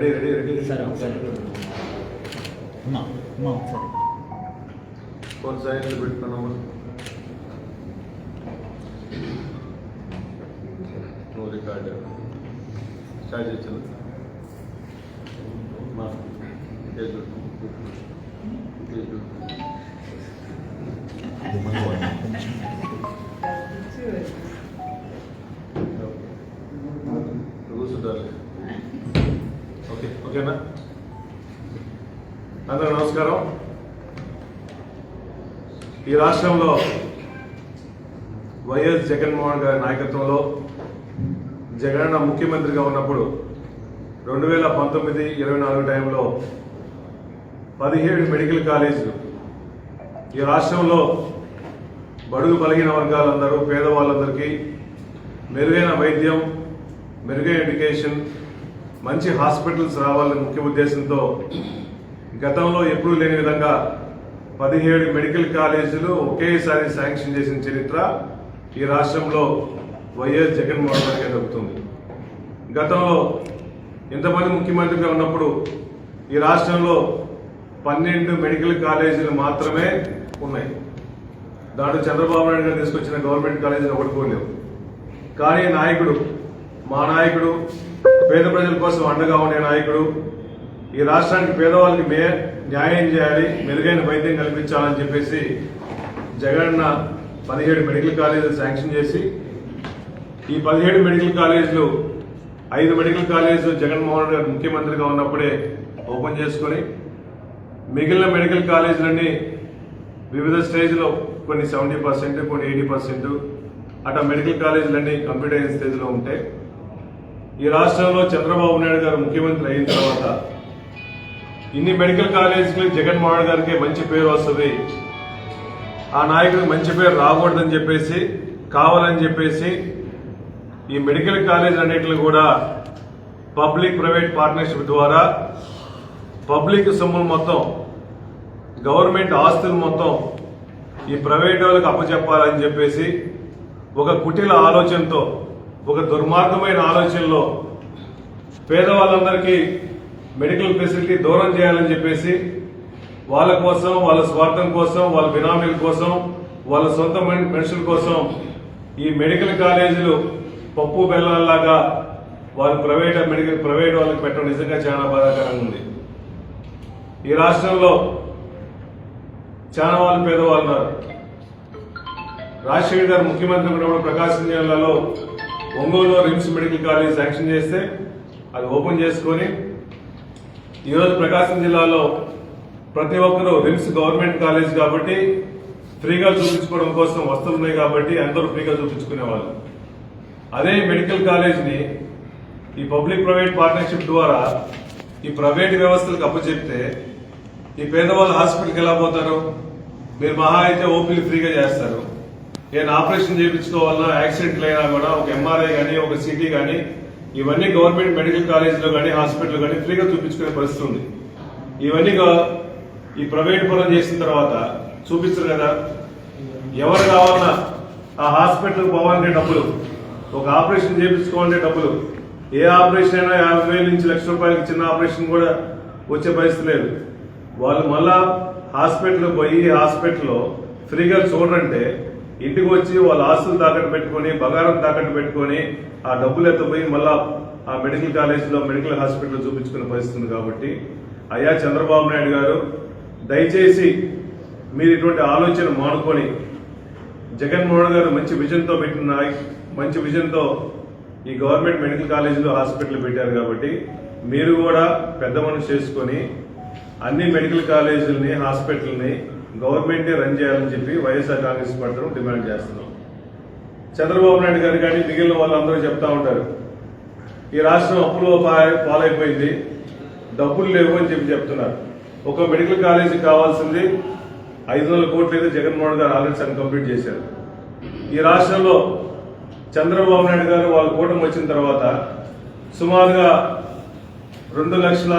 Ready ready ready sir ఒకసారి అమ్మా అమ్మా ఒకసారి ఫోన్ సైలెంట్ పెట్టుకున్నాము నువ్వు రికార్డ్ స్టార్ట్ చేసాను మా కేసు కేసు కూర్చుంటారు ఓకే ఓకేనా? అందరూ నమస్కారం. ఈ రాష్ట్రంలో వైఎస్ జగన్మోహన్ గారి నాయకత్వంలో జగనన్న ముఖ్యమంత్రిగా ఉన్నప్పుడు రెండు వేల పంతొమ్మిది ఇరవై నాలుగు టైంలో పదిహేడు మెడికల్ కాలేజీలు ఈ రాష్ట్రంలో బడుగు బలహీన వర్గాలందరూ పేదవాళ్ళందరికీ మెరుగైన వైద్యం మెరుగైన ఎడ్యుకేషన్ మంచి హాస్పిటల్స్ రావాలని ముఖ్య ఉద్దేశంతో గతంలో ఎప్పుడూ లేని విధంగా పదిహేడు మెడికల్ కాలేజీలు ఒకేసారి శాంక్షన్ చేసిన చరిత్ర ఈ రాష్ట్రంలో వైఎస్ జగన్మోహన్ రెడ్డి దొరుకుతుంది గతంలో ఇంతమంది ముఖ్యమంత్రిగా ఉన్నప్పుడు ఈ రాష్ట్రంలో పన్నెండు మెడికల్ కాలేజీలు మాత్రమే ఉన్నాయి. దాంట్లో చంద్రబాబు నాయుడు గారు తీసుకొచ్చిన గవర్నమెంట్ కాలేజీలు ఒకటి పోలేవు కానీ నాయకుడు మా నాయకుడు పేద ప్రజల కోసం అండగా ఉండే నాయకుడు. ఈ రాష్ట్రానికి పేదవాళ్ళకి మే న్యాయం చేయాలి మెరుగైన వైద్యం కల్పించాలని చెప్పేసి జగన్న పదిహేడు మెడికల్ కాలేజీలు శాంక్షన్ చేసి ఈ పదిహేడు మెడికల్ కాలేజీలు ఐదు మెడికల్ కాలేజీలు జగన్మోహన్ గారు ముఖ్యమంత్రిగా ఉన్నప్పుడే ఓపెన్ చేసుకొని మిగిలిన మెడికల్ కాలేజీలన్నీ వివిధ స్టేజ్లో కొన్ని సెవెంటీ పర్సెంట్ కొన్ని ఎయిటీ పర్సెంట్ అట్లా మెడికల్ కాలేజీలన్నీ కంప్యూటర్ స్టేజ్లో ఉంటాయి ఈ రాష్ట్రంలో చంద్రబాబు నాయుడు గారు ముఖ్యమంత్రి అయిన తర్వాత ఇన్ని మెడికల్ కాలేజీలకు జగన్మోహన్ గారికి మంచి పేరు వస్తుంది. ఆ నాయకుడికి మంచి పేరు రాకూడదని చెప్పేసి కావాలని చెప్పేసి ఈ మెడికల్ కాలేజ్ అన్నిటిని కూడా పబ్లిక్ ప్రైవేట్ పార్ట్నర్షిప్ ద్వారా పబ్లిక్ సొమ్ములు మొత్తం గవర్నమెంట్ ఆస్తులు మొత్తం ఈ ప్రైవేట్ వాళ్ళకి అప్పచెప్పాలని చెప్పేసి ఒక కుటిల ఆలోచనతో ఒక దుర్మార్గమైన ఆలోచనలో పేదవాళ్ళందరికీ మెడికల్ ఫెసిలిటీ దూరం చేయాలని చెప్పేసి వాళ్ళ కోసం వాళ్ళ స్వార్థం కోసం వాళ్ళ బినామీల కోసం వాళ్ళ సొంత మనుషుల కోసం ఈ మెడికల్ కాలేజీలు పప్పు బెల్లాల్లాగా వాళ్ళు ప్రైవేట్ మెడికల్ ప్రైవేట్ వాళ్ళకి పెట్టడం నిజంగా చాలా బాధాకరంగా ఉంది. ఈ రాష్ట్రంలో చాలా వాళ్ళు పేదవాళ్ళు ఉన్నారు. రాజశేఖర్ గారు ముఖ్యమంత్రి ఉన్నప్పుడు ప్రకాశం జిల్లాలో ఒంగోలులో రిమ్స్ మెడికల్ కాలేజ్ శాంక్షన్ చేస్తే అది ఓపెన్ చేసుకొని ఈరోజు ప్రకాశం జిల్లాలో ప్రతి ఒక్కరూ రిమ్స్ గవర్నమెంట్ కాలేజ్ కాబట్టి ఫ్రీగా చూపించుకోవడం కోసం వస్తున్నాయి కాబట్టి అందరూ ఫ్రీగా చూపించుకునేవాళ్ళు. అదే మెడికల్ కాలేజ్ని ఈ పబ్లిక్ ప్రైవేట్ పార్ట్నర్షిప్ ద్వారా ఈ ప్రైవేట్ వ్యవస్థలకు అప్పచెప్తే ఈ పేదవాళ్ళు హాస్పిటల్కి ఎలా పోతారు? మీరు మహా అయితే ఓపీలు ఫ్రీగా చేస్తారు. నేను ఆపరేషన్ చేయించుకోవాలన్నా యాక్సిడెంట్లు అయినా కూడా ఒక ఎంఆర్ఐ కానీ ఒక సిటీ కానీ ఇవన్నీ గవర్నమెంట్ మెడికల్ కాలేజీలో కానీ హాస్పిటల్ కానీ ఫ్రీగా చూపించుకునే పరిస్థితి ఉంది. ఇవన్నీ ఈ ప్రైవేట్ పనులు చేసిన తర్వాత చూపించరు కదా? ఎవరు కావాలన్నా ఆ హాస్పిటల్కి పోవాలంటే డబ్బులు ఒక ఆపరేషన్ చేయించుకోవాలంటే డబ్బులు. ఏ ఆపరేషన్ అయినా యాభై వేల నుంచి లక్ష రూపాయలకి చిన్న ఆపరేషన్ కూడా వచ్చే పరిస్థితి లేదు. వాళ్ళు మళ్ళా హాస్పిటల్ పోయి హాస్పిటల్లో ఫ్రీగా చూడంటే ఇంటికి వచ్చి వాళ్ళ ఆస్తులు తాకట్టు పెట్టుకొని బంగారం తాకట్టు పెట్టుకొని ఆ డబ్బులు ఎత్తపోయి మళ్ళా ఆ మెడికల్ కాలేజీలో మెడికల్ హాస్పిటల్ చూపించుకునే పరిస్థితి కాబట్టి అయ్యా చంద్రబాబు నాయుడు గారు దయచేసి మీరు ఇటువంటి ఆలోచన మానుకొని జగన్మోహన్ గారు మంచి విజన్తో పెట్టిన మంచి విజన్తో ఈ గవర్నమెంట్ మెడికల్ కాలేజీలో హాస్పిటల్ పెట్టారు కాబట్టి మీరు కూడా పెద్ద మనసు చేసుకొని అన్ని మెడికల్ కాలేజీలని హాస్పిటల్ని గవర్నమెంటే రన్ చేయాలని చెప్పి వైఎస్ఆర్ కాంగ్రెస్ పార్టీ డిమాండ్ చేస్తున్నాం. చంద్రబాబు నాయుడు గారు కానీ మిగిలిన వాళ్ళందరూ చెప్తా ఉంటారు ఈ రాష్ట్రం అప్పులో పాలైపోయింది డబ్బులు లేవు అని చెప్పి చెప్తున్నారు. ఒక మెడికల్ కాలేజీ కావాల్సింది ఐదు వందల కోట్లు అయితే జగన్మోహన్ గారు ఆల్రెడీ సగం కంప్లీట్ చేశారు. ఈ రాష్ట్రంలో చంద్రబాబు నాయుడు గారు వాళ్ళ కూటమి వచ్చిన తర్వాత సుమారుగా రెండు లక్షల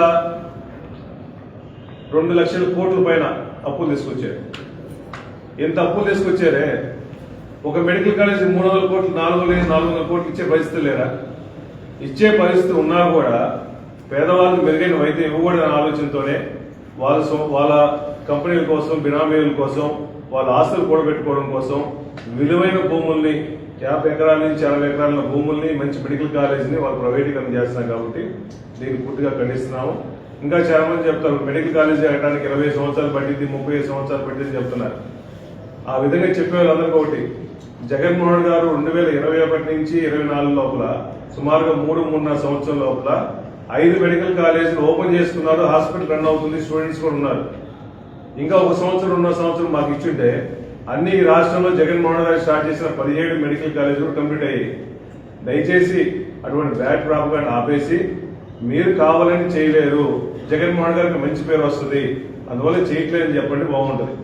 రెండు లక్షల కోట్ల పైన అప్పులు తీసుకొచ్చారు. ఎంత అప్పులు తీసుకొచ్చారే? ఒక మెడికల్ కాలేజ్ మూడు వందల కోట్లు నాలుగు వందల నాలుగు వందల కోట్లు ఇచ్చే పరిస్థితి లేరా? ఇచ్చే పరిస్థితి ఉన్నా కూడా పేదవాళ్ళకి మెరుగైన వైద్యం ఇవ్వకూడదనే ఆలోచనతోనే వాళ్ళ వాళ్ళ కంపెనీల కోసం బినామీల కోసం వాళ్ళ ఆస్తులు కూడబెట్టుకోవడం కోసం విలువైన భూముల్ని యాభై ఎకరాల నుంచి అరవై ఎకరాల భూముల్ని మంచి మెడికల్ కాలేజీని వాళ్ళు ప్రైవేటీకరణ చేస్తున్నారు కాబట్టి దీన్ని పూర్తిగా ఖండిస్తున్నాము. ఇంకా చాలా మంది చెప్తారు మెడికల్ కాలేజీ చేయడానికి ఇరవై సంవత్సరాలు పట్టింది ముప్పై సంవత్సరాలు పట్టింది చెప్తున్నారు. ఆ విధంగా చెప్పే వాళ్ళందరికీ ఒకటి జగన్మోహన్ గారు రెండు వేల ఇరవై ఒకటి నుంచి ఇరవై నాలుగు లోపల సుమారుగా మూడు మూడున్నర సంవత్సరం లోపల ఐదు మెడికల్ కాలేజీలు ఓపెన్ చేసుకున్నారు హాస్పిటల్ రన్ అవుతుంది స్టూడెంట్స్ కూడా ఉన్నారు. ఇంకా ఒక సంవత్సరం ఉన్న సంవత్సరం మాకు ఇచ్చుంటే అన్ని రాష్ట్రంలో జగన్మోహన్ గారు స్టార్ట్ చేసిన పదిహేడు మెడికల్ కాలేజీలు కంప్లీట్ అయ్యాయి. దయచేసి అటువంటి బ్యాడ్ ప్రాపగాండ్ ఆపేసి మీరు కావాలని చేయలేరు. జగన్మోహన్ గారికి మంచి పేరు వస్తుంది. అందువల్ల చేయట్లేదని చెప్పండి బాగుంటుంది.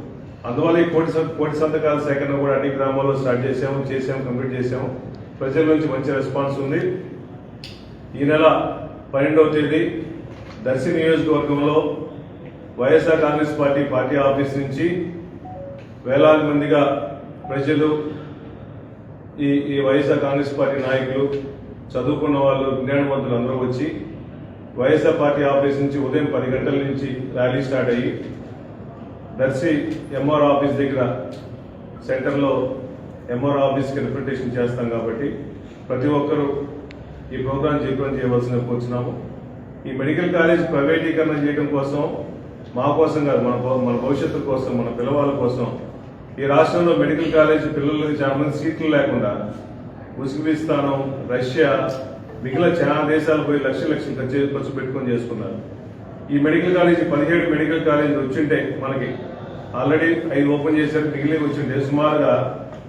అందువల్ల ఈ కోటి కోటి సంతకాల సేకరణ కూడా అన్ని గ్రామాల్లో స్టార్ట్ చేసాము చేసాము కంప్లీట్ చేసాము ప్రజల నుంచి మంచి రెస్పాన్స్ ఉంది. ఈ నెల పన్నెండవ తేదీ దర్శి నియోజకవర్గంలో YSR Congress party party office నుంచి వేలాది మందిగా ప్రజలు ఈ ఈ వైఎస్ఆర్ కాంగ్రెస్ పార్టీ నాయకులు చదువుకున్న వాళ్ళు జ్ఞానవంతులు అందరూ వచ్చి వైఎస్ఆర్ పార్టీ ఆఫీస్ నుంచి ఉదయం పది గంటల నుంచి ర్యాలీ స్టార్ట్ అయ్యి దర్శి ఎంఆర్ ఆఫీస్ దగ్గర సెంటర్లో ఎంఆర్ ఆఫీస్కి రిప్రజెంటేషన్ చేస్తాం కాబట్టి ప్రతి ఒక్కరూ ఈ ప్రోగ్రాం జీవితం చేయవలసిన వచ్చినాము ఈ మెడికల్ కాలేజ్ ప్రైవేటీకరణ చేయడం కోసం మా కోసం కాదు మన మన భవిష్యత్తు కోసం మన పిల్లవాళ్ళ కోసం ఈ రాష్ట్రంలో మెడికల్ కాలేజ్ పిల్లలకి చాలా మంది సీట్లు లేకుండా ఉజ్బెకిస్తానం రష్యా మిగిలిన చాలా దేశాలు పోయి లక్ష లక్షలు ఖర్చు ఖర్చు పెట్టుకొని చేసుకున్నారు. ఈ మెడికల్ కాలేజ్ పదిహేడు మెడికల్ కాలేజీలు వచ్చింటే మనకి ఆల్రెడీ ఐదు ఓపెన్ చేశారు మిగిలిన వచ్చింటే సుమారుగా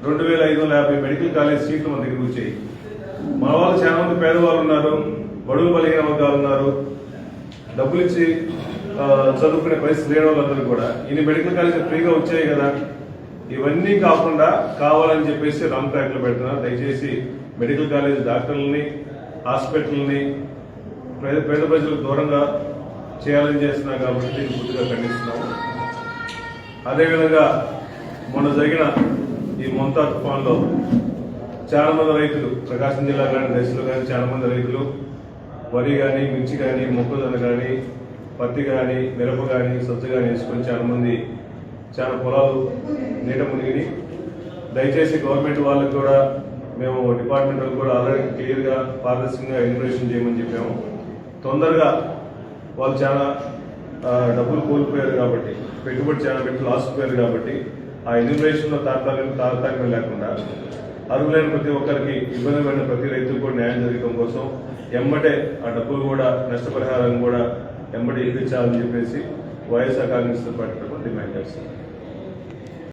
రెండు వేల ఐదు వందల యాభై మెడికల్ కాలేజ్ సీట్లు మన దగ్గర వచ్చాయి. మన వాళ్ళు చాలా మంది పేదవాళ్ళు ఉన్నారు బడుగు బలిగిన వర్గాలు ఉన్నారు. డబ్బులు ఇచ్చి చదువుకునే పరిస్థితి లేని వాళ్ళందరూ కూడా ఇన్ని మెడికల్ కాలేజీలు ఫ్రీగా వచ్చాయి కదా. ఇవన్నీ కాకుండా కావాలని చెప్పేసి రామ్ ట్రాక్లో పెడుతున్నారు. దయచేసి మెడికల్ కాలేజ్ డాక్టర్లని హాస్పిటల్ని పేద పేద ప్రజలకు దూరంగా చేయాలని చేస్తున్నారు కాబట్టి దీన్ని పూర్తిగా ఖండిస్తున్నాము. అదేవిధంగా మొన్న జరిగిన ఈ మొంతా తుఫాన్లో చాలామంది రైతులు ప్రకాశం జిల్లా కానీ దశలో కానీ చాలామంది రైతులు వరి కానీ మిర్చి కానీ మొక్కజొన్న కానీ పత్తి కానీ మిరప కానీ సజ్జ కానీ వేసుకొని చాలామంది చాలా పొలాలు నీట మునిగిని. దయచేసి గవర్నమెంట్ వాళ్ళకి కూడా మేము డిపార్ట్మెంట్ కూడా ఆల్రెడీ క్లియర్గా పారదర్శకంగా ఇన్వెస్టిగేషన్ చేయమని చెప్పాము. తొందరగా వాళ్ళు చాలా డబ్బులు కోల్పోయారు కాబట్టి పెట్టుబడి చాలా పెట్టి లాస్ పోయారు కాబట్టి ఆ ఇన్వెస్టిగేషన్లో తాత్కాలిక తాత్కాలికం లేకుండా అర్హులైన ప్రతి ఒక్కరికి ఇబ్బంది పడిన ప్రతి రైతుకు కూడా న్యాయం జరగడం కోసం ఎమ్మటే ఆ డబ్బులు కూడా నష్టపరిహారం కూడా ఎమ్మటి ఇప్పించాలని చెప్పేసి వైఎస్ఆర్ కాంగ్రెస్ పార్టీ డిమాండ్ చేస్తాం